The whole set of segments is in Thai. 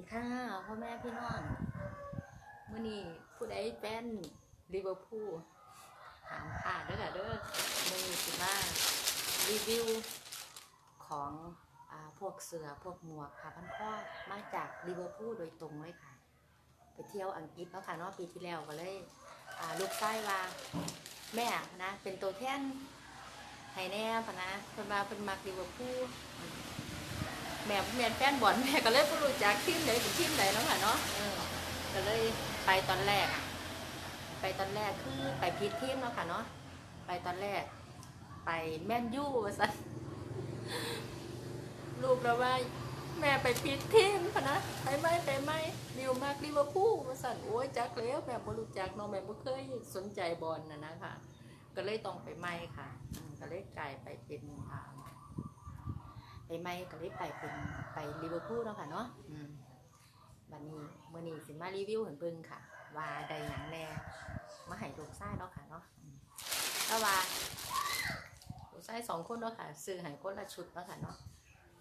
ดีค่ะพ่อแม่พี่น้องมื่อนี้ผู้ใดแฟนลิเวอร์พูลหามผ่าดเด้อค่ะเด้อมื่อนี้สิมารีวิวของอพวกเสือพวกหมวกผ้าพันคอมาจากลิเวอร์พูลโดยตรงเลยค่ะ ไปเที่ยวอังกฤษเนาะค่ะนาะปีที่แล้วก็เลยลูกไส้ว่าแม่นะเป็นตัวแทนให้แน่พะนะเพิ่นมาเพิ่นมักลิเวอร์พูล แม่แม่นแฟนบอลแม่ก็เลยบ่รู้จักทีมไหนเป็นทีมไหนเนาะค่ะเนาะเออก็เลยไปตอนแรกอะไปตอนแรกคือไปพิดทีมเนาะค่ะเนาะไปตอนแรก ไปแมนยูว่าซั่นรูปแล้วว่า แม่ไปพิดทีมพะนะไปไหมไปไหมลิวมากลิเวอร์พูลว่าซั่นโอ้ยจักแล้วแม่บ่รู้จักเนาะแม่บ่เคยสนใจบอลน่ะนะคะก็เลยต้องไปไหมค่ะอืมก็เลยกลายไปเป็นอ่า ไปไม่ก็เลยไปเป็นไปลิเวอร์พูลเนาะค่ะเนาะอืมวันนี้เมื่อนี้สิมารีวิวเห็นเบิ่งค่ะ ว่าได้หยังแน่มาให้ลูกชายเนาะค่ะเนาะแต่ว่าลูกชายสองคนเนาะค่ะซื้อให้คนละชุดเนาะค่ะเนาะ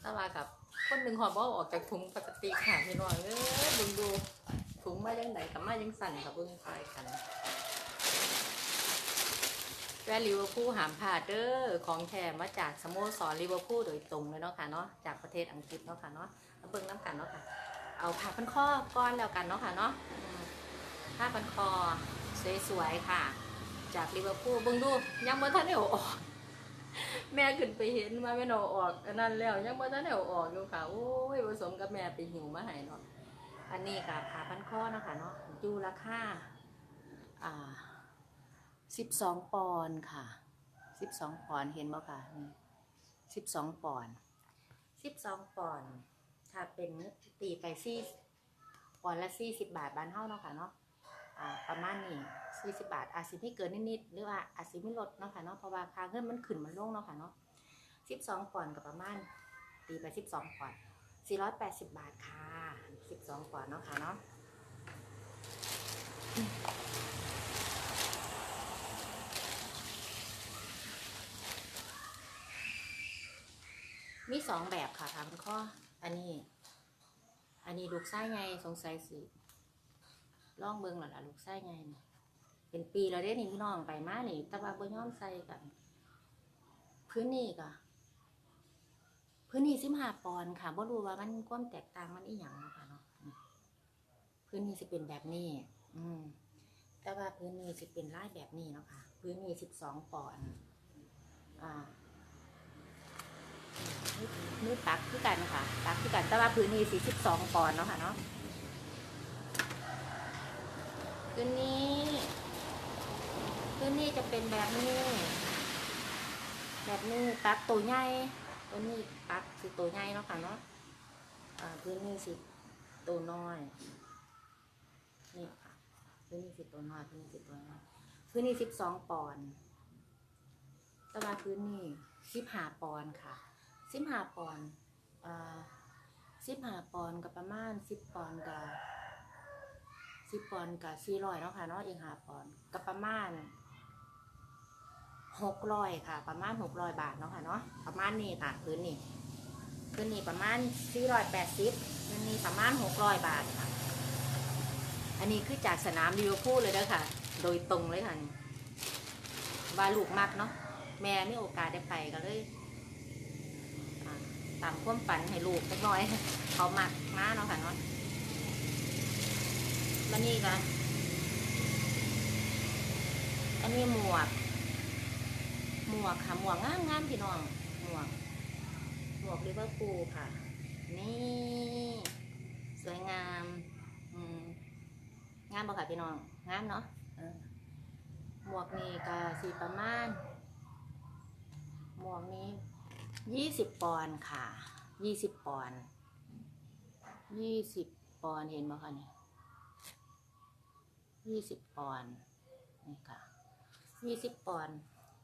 แต่ว่ากับคนหนึ่งหอบบ่ออกจากถุงปกติค่ะพี่น้องเอ้ยบิ่งดูถุงมาจังไดกับมาจังสั่นกับเบิ่งไปกัน แฟนลิเวอร์พูลหามพลาเด้อของแท้มาจากสโมสรลิเวอร์พูลโดยตรงเลยเนาะค่ะเนาะจากประเทศอังกฤษเนาะค่ะเนาะมาเบิ่งน้ำกันเนาะค่ะ เอาผ้าพันคอก้อนแล้วกันเนาะค่ะเนาะผ้าพันคอสวยๆค่ะ จากลิเวอร์พูลเบิ่งดูยังบ่ทันได้เอออกแม่ขึ้นไปเห็นมาแม่นเอาออกอันนั้นแล้วยังบ่ทันได้เอออกอยู่ค่ะโอ้ยผสมกับแม่ไปหิวมาให้เนาะอันนี้ก็ผ้าพันคอเนาะค่ะเนาะอยู่ราคาอ่า 12ปอนด์ค่ะ12ปอนด์เห็นบ่ค่ะนี่12ปอนด์12ปอนด์ถ้าเป็นตีไปซี่ปอนด์ละสี่สิบบาทบ้านเฮาเนาะค่ะเนาะอ่าประมาณนี้สี่สิบบาทอาจสิไม่เกินนิดๆหรือว่าอาจสิไม่ลดเนาะค่ะเนาะเพราะว่าค่าเงินมันขึ้นมันลงเนาะค่ะเนาะสิบสองปอนด์กับประมาณตีไปสิบสองปอนด์สี่ร้อยแปดสิบบาทค่ะสิบสองปอนด์เนาะค่ะเนาะ มีสองแบบค่ะทางข้อ อันนี้ อันนี้ลูกไส้ไงสงสัยสิล่องเบิงหล่ะล่ะลูกไส้ไงนี่เป็นปีแล้วเด้นี่พี่น้องไปมานี่แต่ว่าบ่ยอมใส่กัน พื้นนี่ก็พื้นนี่สิบห้าปอนด์ค่ะบ่รู้ว่ามันความแตกต่างมันอีหยังนะคะเนาะพื้นนี่สิเป็นแบบนี้ อืม แต่ว่าพื้นนี่สิเป็นลายแบบนี้เนาะค่ะ พื้นนี่สิบสองปอนด์อ่า นี่ปักคือกันค่ะ ปักคือกันแต่ว่าพื้นที่สี่สิบสองปอนด์เนาะค่ะเนาะพื้นนี้พื้นนี้จะเป็นแบบนี้ แบบนี้ปักตัวใหญ่ตัวนี้ปักสิตัวใหญ่เนาะค่ะเนาะพื้นนี้สิตัวน้อยนี่ค่ะพื้นนี้สิตัวน้อยพื้นนี้สิตัวน้อยพื้นนี้สิบสองปอนด์แต่ว่าพื้นนี้สิบห้าปอนด์ค่ะ สิบห้าปอนด์อ่าสิบห้าปอนด์กับประมาณสิบปอนด์กับสิบปอนด์กับสี่ร้อยเนาะค่ะเนาะอีกห้าปอนด์กับประมาณหกร้อยค่ะ ประมาณหกร้อยบาทเนาะค่ะเนาะประมาณนี้ค่ะพื้นนี่พื้นนี่ประมาณสี่ร้อยแปดสิบพื้นนี่ประมาณหกร้อยบาทค่ะ อันนี้คือจากสนามลิเวอร์พูลเลยเด้อค่ะ โดยตรงเลยค่ะว่าลูกมากเนาะแม่ไมีโอกาสได้ไปก็เลย ตามความฝันให้ลูกเล็กน้อย เขามักมาเนาะค่ะเนาะแล้วนี่ก็อันนี้หมวก หมวกค่ะ หมวกงามงามพี่น้อง หมวก หมวกลิเวอร์พูลค่ะ นี่ สวยงามงามบ่ค่ะพี่น้อง งามเนาะหมวกนี่ก็สีประมาณ หมวกนี้ ยี่สิบปอนด์ค่ะ ยี่สิบปอนด์ยี่สิบปอนด์เห็นไหมคะเนี่ยยี่สิบปอนด์นี่ค่ะยี่สิบปอนด์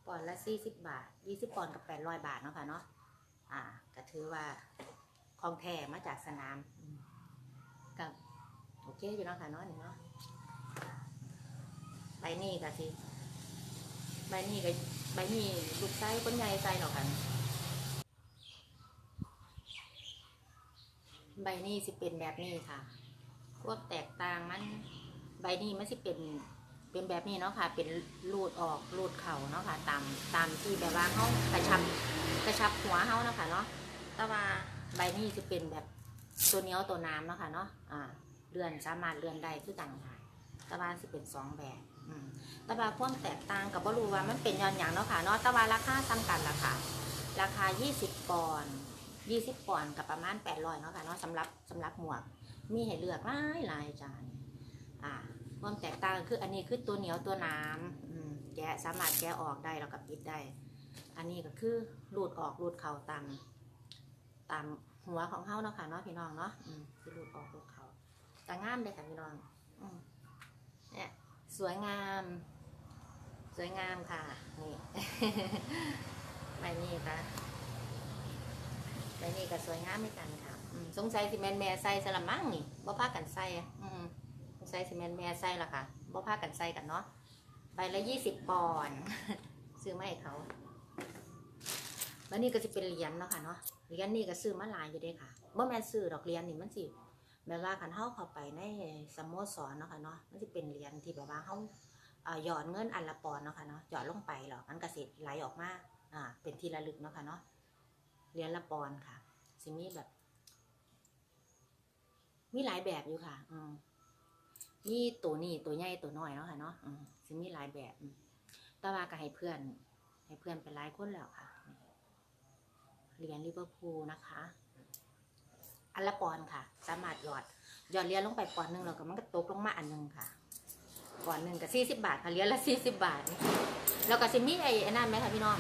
ปอนด์ละสี่สิบบาทยี่สิบปอนด์กับแปดร้อยบาทเนาะค่ะเนาะอ่าก็ถือว่าของแท้มาจากสนามกับโอเคอยู่เนาะค่ะเนาะนี่เนาะใบนี้ก็สิใบนี้ก็ใบนี้ลูกไส้คนใหญ่ใส่เนาะค่ะ ใบนี้สิเป็นแบบนี้ค่ะ พวกแตกต่างมันใบนี้มันสิเป็นเป็นแบบนี้เนาะค่ะ เป็นรูดออกรูดเข่าเนาะค่ะ ตามตามที่แบบว่าเขากระชับกระชับหัวเขาเนาะค่ะเนาะแต่ว่าใบนี้จะเป็นแบบตัวเนี้ยวตัวน้ำเนาะค่ะเนาะอ่าเลื่อนสามารถเลื่อนได้คือกันค่ะต่ว่าสิเป็นสองแบบอืมแต่ว่วามแตกต่างกับว่ารู้ว่ามันเป็นย้อนอย่างเนาะค่ะเนาะต่ว่าราคาซ้ำกันละค่ะ ราคา 20ปอนด์ 20ปอนด์กับประมาณ800เนาะค่ะเนาะสำหรับสำหรับหมวก มีให้เลือกหลายหลายจานอ่าความแตกต่างคืออันนี้คือตัวเหนียวตัวน้ำแกะสามารถแกะออกได้แล้วก็ปิดได้ อันนี้ก็คือรูดออกรูดเข่าตามตามหัวของเฮาเนาะค่ะเนาะพี่น้องเนาะอืมรูดออกรูดเข่าแต่งามเลยค่ะพี่น้องเนี่ยสวยงาม สวยงามค่ะนี่ใบนี้ค่ะ ใบนี้ก็สวยงามเหมือนกันค่ะอืมสงสัยสิแมนแม่ใส่สละมั่งนี่บ่พากันใส่อะอืมสงสัยสิแมนแม่ใส่ละค่ะบ่พากันใส่กันเนาะใบละยี่สิบปอนด์ ซื้อมาให้เขาแล้วนี่ก็จะเป็นเหรียญเนาะค่ะเนาะเหรียญนี่ก็ซื้อมาหลายอยู่เด้ค่ะบ่แม่นซื้อดอกเหรียญนี่มันสิแบบว่าคันเฮาเข้าไปในสโมสรเนาะค่ะเนาะมันสิเป็นเหรียญที่แบบว่าเฮาเอ่อหยอดเงินอันละปอนด์เนาะค่ะเนาะหยอดลงไปหรอกมันก็สิไหลออกมาอ่าเป็นที่ระลึกเนาะค่ะเนาะ เหรียญละปอนค่ะ สิมีแบบ มีหลายแบบอยู่ค่ะ อืมมีตัวนี้ตัวใหญ่ตัวน้อยเนาะค่ะเนาะอืมสิมีหลายแบบต่ว่าก็ให้เพื่อน ให้เพื่อนเป็นหลายคนแล้วค่ะเหรียญลิเวอร์พูลนะคะ อันละปอนค่ะ สามารถหยอดหยอดเหรียญลงไปปอนหนึ่งแล้วก็มันก็ตกลงมาอันหนึ่งค่ะปอนหนึ่งกับสี่สิบบาทค่ะเหรียญละสี่สิบบาท แล้วก็สิมีไอ้ไอ้นั่นไหมคะพี่น้อง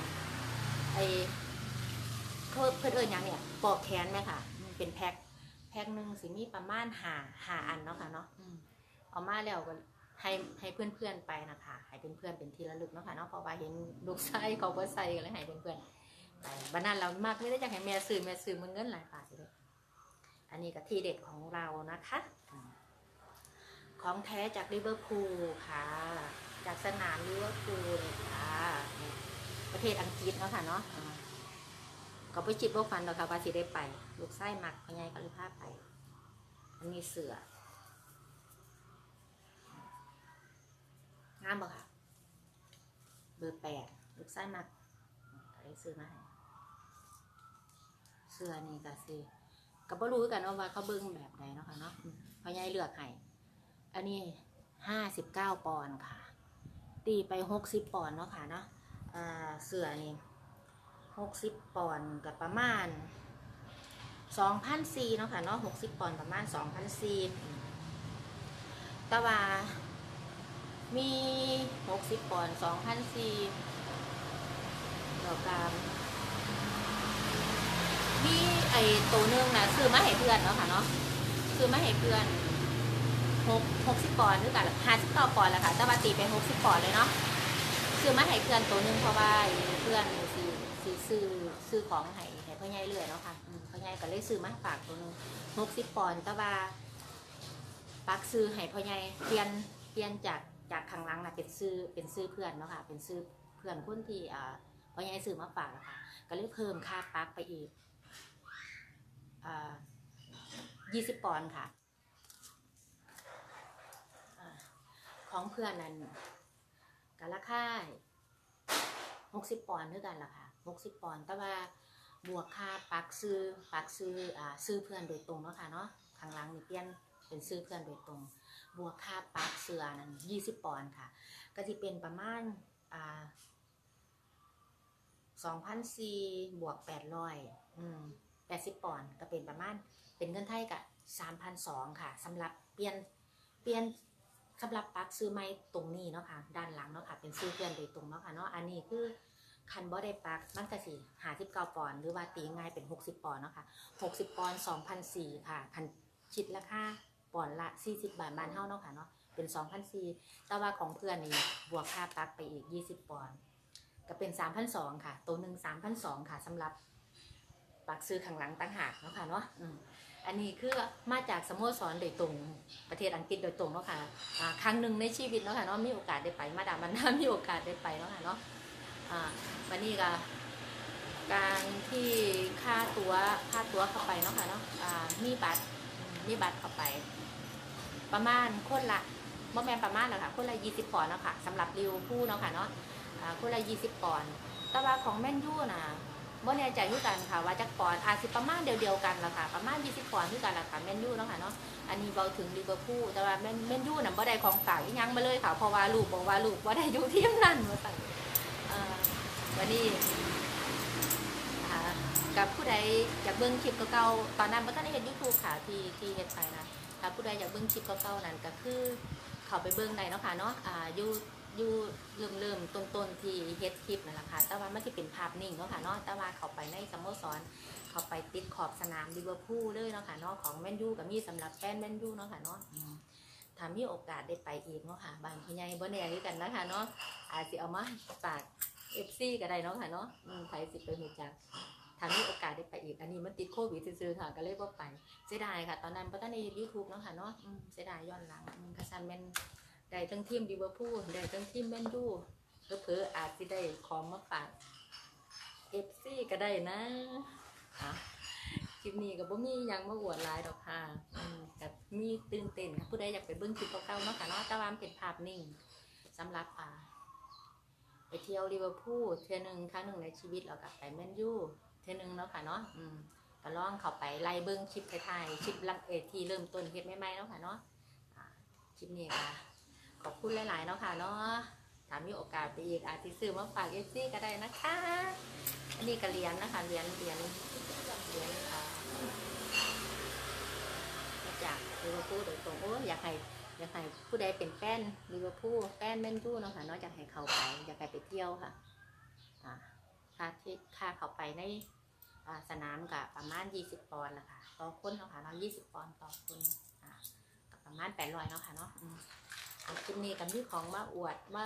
ไอ้ เขาเพื่อนเอิญยังเนี่ยปอกแขนไหมค่ะอืมเป็นแพ็คแพ็คหนึ่งสิมีประมาณหาหาอันเนาะค่ะเนาะอืมเอามาแล้วก็ให้ให้เพื่อนๆไปนะคะให้เพื่อนๆเป็นที่ระลึกเนาะค่ะเนาะเพราะว่าเห็นลูกไส้เขาเบอร์ไส้กันเลยให้เพื่อนๆไปบ้านนั้นเรามากเลยได้จากให้แม่ซื้อแม่ซื้อมันเงินหลายบาทเลยอันนี้ก็ที่เด็ดของเรานะคะอืมของแท้จากลิเวอร์พูลค่ะ จากสนามลิเวอร์พูลเลยค่ะนี่ประเทศอังกฤษเนาะค่ะเนาะอ่า ก็ไปจิตว่ฟันเราค่ะว่าสิได้ไป ลูกไส้หมักพญายก็เลยพาไป อันนี้เสืองามบ่ค่ะ เบอร์แปดลูกไส้หมักอะไรซื้อมาให้เสือนี่ก็สิก็บ่รู้กันว่าเขาเบิ้งแบบไหนเนาะค่ะเนาะอืมพญายเลือกให้อันนี้ห้าสิบเก้าปอนด์ค่ะ ตีไปหกสิบปอนด์เนาะค่ะเนาะอ่าเสือนี่ หกสิบปอนด์กับประมาณสองพันซีเนาะค่ะเนาะหกสิบปอนด์ประมาณสองพันซีต่ว่ามีหกสิบปอนด์สองพันซีแล้วก็มีไอตัวหนึงนะซื้อมาให้เพื่อนเนาะค่ะเนาะซื้อมาให้เพื่อนหกหกสิบปอนด์หรือกันห้าสิบเก้าปอนด์แหละค่ะต่ว่าตีไปหกสิบปอนด์เลยเนาะซื้อมาให้เพื่อนตัวหนึงเพราะว่าเพื่อน ซื้อซื้อของให้ให้พ่อใหญ่เรื่อยเนาะค่ะอืมพ่อใหญ่ก็เลยซื้อมาฝากตัวหนึงหกสิบปอนด์แต่ว่าปักซื้อให้พ่อใหญ่เปลี่ยนเปลี่ยนจากจากข้างหลังนะเป็นซื้อเป็นซื้อเพื่อนเนาะค่ะ เป็นซื้อเพื่อนคนที่อ่าพ่อใหญ่ซื้อมาฝากอะค่ะ ก็เลยเพิ่มค่าปักไปอีกอ่ายี่สิบปอนด์ค่ะอ่าของเพื่อนนั้นกันราคา หกสิบปอนด์ด้วยกันล่ะค่ะหกสิบปอนด์แต่ว่าบวกค่าปักซื้อปักซื้ออ่าซื้อเพื่อนโดยตรงเนาะค่ะเนาะข้างหลังนี่เปลี่ยนเป็นซื้อเพื่อนโดยตรง บวกค่าปักเสือนั้นยี่สิบปอนด์ค่ะ ก็จะเป็นประมาณอ่าสองพันสี่บวกแปดร้อยอืมแปดสิบปอนด์ก็เป็นประมาณเป็นเงินไทยกับสามพันสองค่ะสำหรับเปลี่ยนเปลี่ยน สำหรับปักซื้อไม้ตรงนี้เนาะค่ะด้านหลังเนาะค่ะเป็นซื้อเพื่อนโดยตรงเนาะค่ะเนาะอันนี้คือคันบ่ได้ปักมันก็สิหาสิบเก้าปอนด์หรือว่าตีง่ายเป็นหกสิบปอนด์เนาะค่ะหกสิบปอนด์สองพันสี่ค่ะคันคิดราคาปอนด์ละสี่สิบบาทบ้านเฮาเนาะค่ะเนาะเป็นสองพันสี่แต่ว่าของเพื่อนนี่บวกค่าปักไปอีกยี่สิบปอนด์ก็เป็นสามพันสองค่ะ ตัวหนึ่งสามพันสองค่ะสำหรับ ปลั๊กซื้อข้างหลังตั้งหากเนาะค่ะเนาะอันนี้คือมาจากสโมสรโดยตรงประเทศอังกฤษโดยตรงเนาะค่ะครั้งหนึ่งในชีวิตเนาะค่ะเนาะมีโอกาสได้ไปมาดามมันนามีโอกาสได้ไปเนาะค่ะเนาะอ่าวันนี้ก็การที่ค่าตัวค่าตัวเข้าไปเนาะค่ะเนาะมีบัตรมีบัตรเข้าไป ประมาณคนละบ่แมนประมาณหรอกค่ะคนละ20ปอนด์เนาะค่ะสำหรับริวผู้เนาะค่ะเนาะคนละ20ปอนด์แต่ว่าของแม่นยูนะ บ่แน่ใจคือกันค่ะ ว่าจักปอนอาจสิประมาณเดียวๆกันละค่ะ ประมาณ20ปอนด์คือกันละค่ะแมนยูเนาะค่ะเนาะอันนี้เว้าถึงลิเวอร์พูลแต่ว่าแมนแมนยูน่ะบ่ได้ของฝากอีหยังมาเลยค่ะเพราะว่าลูกบอกว่าลูกบ่ได้อยู่ทีมนั้นว่าซั่นอ่าวันนี้กับผู้ใดอยากเบิ่งคลิปเก่าๆตอนนั้นบ่ทันได้เห็น YouTube ค่ะที่ที่เฮ็ดไปนะถ้าผู้ใดอยากเบิ่งคลิปเก่าๆนั้นก็คือเข้าไปเบิ่งได้เนาะค่ะเนาะอ่าอยู่ อยู่เริ่มเริ่มต้นๆที่เฮ็ดคลิปนั่นแหละค่ะ แต่ว่ามันสิเป็นภาพนิ่งเนาะค่ะเนาะแต่ว่าเขาไปในสโมสรเขาไปติดขอบสนามลิเวอร์พูลเลยเนาะค่ะเนาะของแมนยูก็มีสำหรับแฟนแมนยูเนาะค่ะเนาะอืมถ้ามีโอกาสได้ไปอีกเนาะค่ะบางพ่อใหญ่บ่แน่คือกันนะคะเนาะอาจสิเอามาฝาก FC ก็ได้เนาะค่ะเนาะอืมใครสิไปฮู้จักถ้ามีโอกาสได้ไปอีก อันนี้มันติดโควิดซื่อๆค่ะ ก็เลยบ่าไป เสียดายค่ะ ตอนนั้นบ่ทันได้ยูทูบเนาะค่ะเนาะเสียดายย้อนหลังกระซันแมน ได้ทั้งทีมลิเวอร์พูลได้ทั้งทีมแมนยูเผลอๆอาจสิได้ของมาฝาก FC ก็ได้นะอะคลิปนี้ก็บ่มียังมาอวดลายดอกค่ะอืมก็มีตื่นเต้นค่ะผู้ใดอยากไปเบิ่งคลิปเก่าๆเนาะค่ะเนาะต่ว่ามันเป็นภาพนิ่งสำหรับอ่าไปเที่ยวลิเวอร์พูลเทื่อหนึ่งครั้งหนึ่งในชีวิตเรากับไปแมนยูเทื่อหนึ่งเนาะค่ะเนาะอืมก็ลองเข้าไปไล่เบิ้งคลิปไทยๆคลิปลังเอทีเริ่มต้นเฮ็ดใหม่ๆเนาะค่ะเนาะคลิปนี้ค่ะ ขอบคุณหลาย ๆ เนาะค่ะเนาะถามมีโอกาสไปอีกอาจจะซื้อมาฝากเอฟซีก็ได้นะคะ อันนี้ก็เหรียญนะคะเหรียญเหรียญเหรียญอ่ามาจากลิเวอร์พูลโดยตรงโอ้อยากให้อยากให้ผู้ใดเป็นแฟนลิเวอร์พูลแฟนแมนยูเนาะค่ะเนอกจากให้เขาไปอยากให้ไปเที่ยวค่ะอ่าค่าที่ค่าเขาไปในสนามกับประมาณ 20 ปอนด์ละค่ะต่อคนเนาะค่ะเนาะ20 ปอนด์ต่อคนอ่าก็ประมาณ800เนาะค่ะเนาะ คลิปนี้กับที่ของมาอวดมา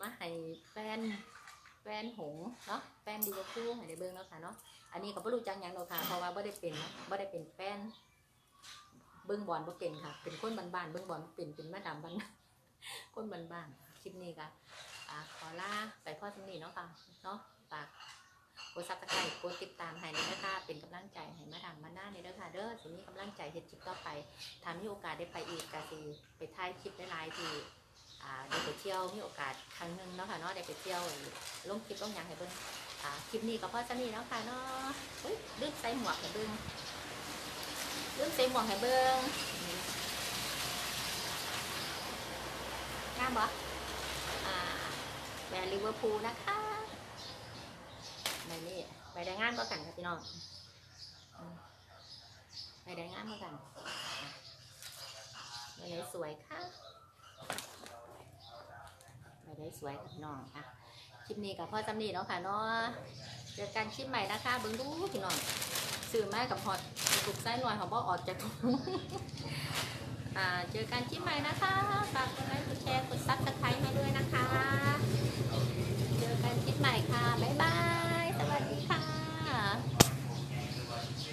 มาให้แฟนแฟนหงเนาะแฟนลิเวอร์พูลให้ได้เบิ่งเนาะค่ะเนาะอันนี้ก็บ่รู้จักหยังหรอกค่ะเพราะว่าบ่ได้เป็นเนาะบ่ได้เป็นแฟนเบิ้งบอลบ่เป็นค่ะ เป็นคนบ้านๆเบิ้งบอลเป็นเป็นแม่ดำบ้านคนบ้านๆคลิปนี้ก็อ่าขอลาไปพ่อสำนีเนาะค่ะเนาะฝาก กดซับสไครต์กดติดตามให้ด้วยนะคะเป็นกำลังใจให้มาดามมาหน้าในเด้อค่ะเด้อสิมีกำลังใจเฮ็ดคลิปต่อไปถ้ามีโอกาสได้ไปอีกก็สิไปถ่ายคลิปหลายที่อ่าได้ไปเที่ยวมีโอกาสครั้งหนึ่งเนาะค่ะเนาะได้ไปเที่ยวลงคลิปลงหยังให้เบิ่งอ่าคลิปนี้ก็พ่อสนีเนาะค่ะเนาะเฮ้ยลืมใส่หมวกให้เบิ่งเรื่องเซ็มวังให้เบิ้งงามบ่อ่าแบรนด์ลิเวอร์พูลนะคะ ไปนี่ไปได้งานก็กันค่ะพี่น้องไปได้งานก็กันไปได้สวยค่ะไปได้สวยค่ะพี่น้องค่ะคลิปนี้กับพ่อจำนีเนาะค่ะเนาะเจอกันคลิปใหม่นะคะเบิ้งดูพี่น้องสื่อแม่กับพอดถูกไส้หน่อยเขาบอกออกจากถุงเจอกันคลิปใหม่นะคะฝากกดไลค์กดแชร์กดซับสไครต์ให้ด้วยนะคะ เจอกันคลิปใหม่ค่ะ บ๊ายบาย